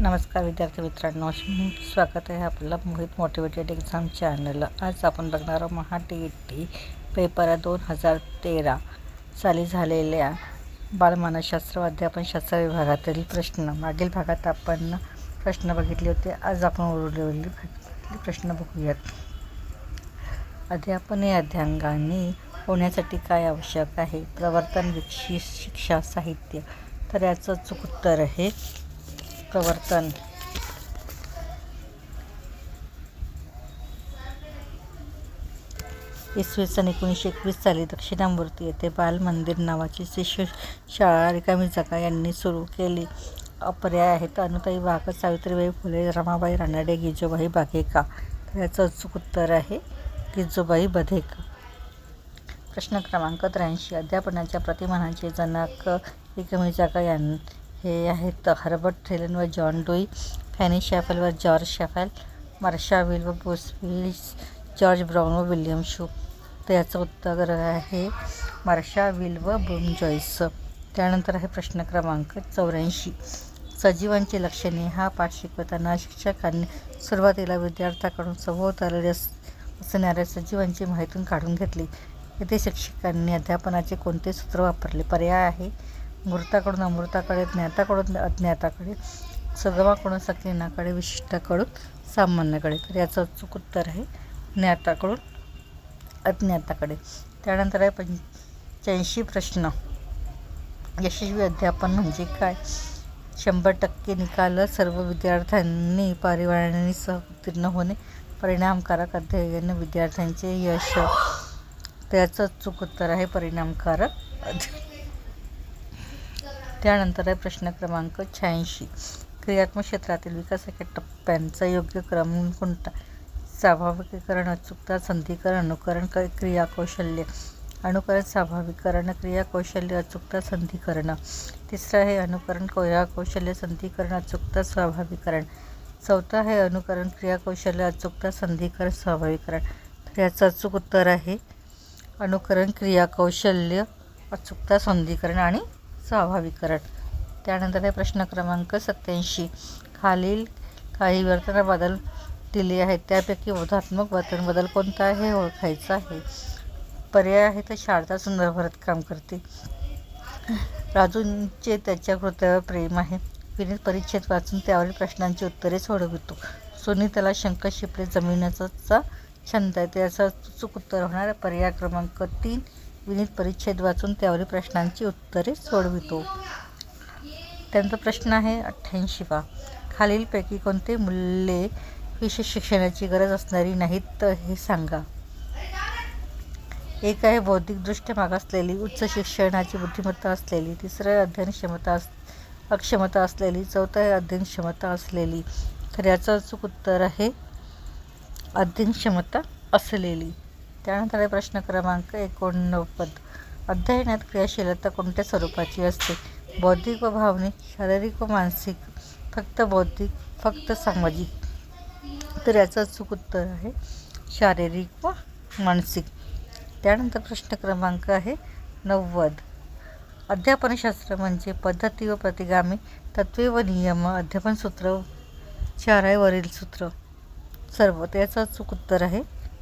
नमस्कार विद्यार्थी मित्रांनो स्वागत आहे आपलं मोहित मोटिवेटेड एक्झाम चॅनल आज आपण बघणार आहोत Maha T E T paper दोन हजार तेरा. साली झालेल्या बालमानसशास्त्र अध्यापन अध्यापनशास्त्र विभागातील प्रश्न. मागील भागात आपण प्रश्न बघितले होते. आज आपण उरलेले प्रश्न बघूयात. अध्यापन या अध्यांगाने होण्यासाठी काय आवश्यक आहे? प्रवर्तन विकसित शिक्षा साहित्य. तर याचं चूक उत्तर आहे. प्रवर्तन. इसवी सन एकोणीसशे एकवीस साली दक्षिणामूर्ती येथे बाल मंदिर नावाची शिशु शाळा रिकामी जागा यांनी सुरू केली. अपर्याय आहेत अनुताई वाघ सावित्रीबाई फुले रमाबाई रानडे गिजोबाई बाघेका तर याचं अचूक उत्तर आहे गिजोबाई बधेका. प्रश्न क्रमांक त्र्याऐंशी. अध्यापनाच्या प्रतिमानाचे जनक रिकामी जागा यां हे आहेत हर्बर्ट थ्रेलन व जॉन डोई फॅनी शॅफल व जॉर्ज शॅफल मार्शा विल व बोस विल्स जॉर्ज ब्राऊन व विल्यम शू. तर याचं उत्तर आहे मार्शा विल व बूम जॉईस. त्यानंतर आहे प्रश्न क्रमांक चौऱ्याऐंशी. सजीवांची लक्षणे हा पाठ शिकवताना शिक्षकांनी सुरुवातीला विद्यार्थ्याकडून सभोवतालेल्या असणाऱ्या सजीवांची माहिती काढून घेतली. येथे शिक्षकांनी अध्यापनाचे कोणते सूत्र वापरले? पर्याय आहे. मृताकडून अमृताकडे ज्ञाताकडून अज्ञाताकडे सगमाकडून सकिनाकडे विशिष्टाकडून सामान्याकडे. तर याचं अचूक उत्तर आहे ज्ञाताकडून अज्ञाताकडे. त्यानंतर आहे पंच्याऐंशी प्रश्न. यशस्वी अध्यापन म्हणजे काय? शंभर टक्के निकाल सर्व विद्यार्थ्यांनी परिवारांनी उत्तीर्ण होणे परिणामकारक अध्ययन विद्यार्थ्यांचे यश. त्याचं चूक उत्तर आहे परिणामकारक त्यानंतर आहे प्रश्न क्रमांक शहाऐंशी. क्रियात्मक क्षेत्रातील विकासाच्या टप्प्यांचा योग्य क्रम कोणता? स्वाभाविकीकरण अचूकता संधीकरण अनुकरण क्रिया कौशल्य अनुकरण स्वाभाविकरण क्रिया कौशल्य अचूकता संधीकरण. तिसरं आहे अनुकरण क्रिया कौशल्य संधीकरण अचूकता स्वाभाविकरण चौथं आहे अनुकरण क्रिया कौशल्य अचूकता संधीकरण स्वाभाविकरण तर याचं अचूक उत्तर आहे अनुकरण क्रिया कौशल्य अचूकता संधीकरण आणि स्वाभाविकरण त्यानंतर आहे प्रश्न क्रमांक सत्याऐंशी खालील काही वर्तन बदल दिले आहेत. त्यापैकी बोधात्मक वर्तन बदल कोणता आहे हे ओळखायचं आहे. पर्याय आहे तर शारदा संदर्भात काम करते. राजूंचे त्याच्या कृत्यावर प्रेम आहे. विनीत परिच्छेद वाचून त्यावरील प्रश्नांची उत्तरे सोडवितो सुनीताला शंख शिपले जमिनीचा छंद आहे. त्याचं चूक उत्तर होणार पर्याय क्रमांक तीन. विनीत परिच्छेद वाचून त्यावरील प्रश्नांची उत्तरे सोडवितो. त्यांचा प्रश्न आहे अठ्ठ्याऐंशीवा. खालीलपैकी कोणते मूल्ये विशेष शिक्षणाची गरज असणारी नाहीत तर हे सांगा. एक आहे बौद्धिकदृष्ट्या मागासलेली उच्च शिक्षणाची बुद्धिमत्ता असलेली. तिसरं आहे अध्ययन क्षमता अस अक्षमता असलेली. चौथं आहे अध्ययन क्षमता असलेली. तर याचं अचूक उत्तर आहे अध्ययन क्षमता असलेली. त्यानंतर आहे प्रश्न क्रमांक एकोणनव्वद. अध्ययनात क्रियाशीलता कोणत्या स्वरूपाची असते? बौद्धिक व भावनिक शारीरिक व मानसिक फक्त बौद्धिक फक्त सामाजिक. तर याचं अचूक उत्तर आहे शारीरिक व मानसिक. त्यानंतर प्रश्न क्रमांक आहे नव्वद. अध्यापनशास्त्र म्हणजे पद्धती व प्रतिगामी तत्वे व नियम अध्यापन सूत्र चार आहे वरील सूत्र. सर्व त्याचं अचूक उत्तर आहे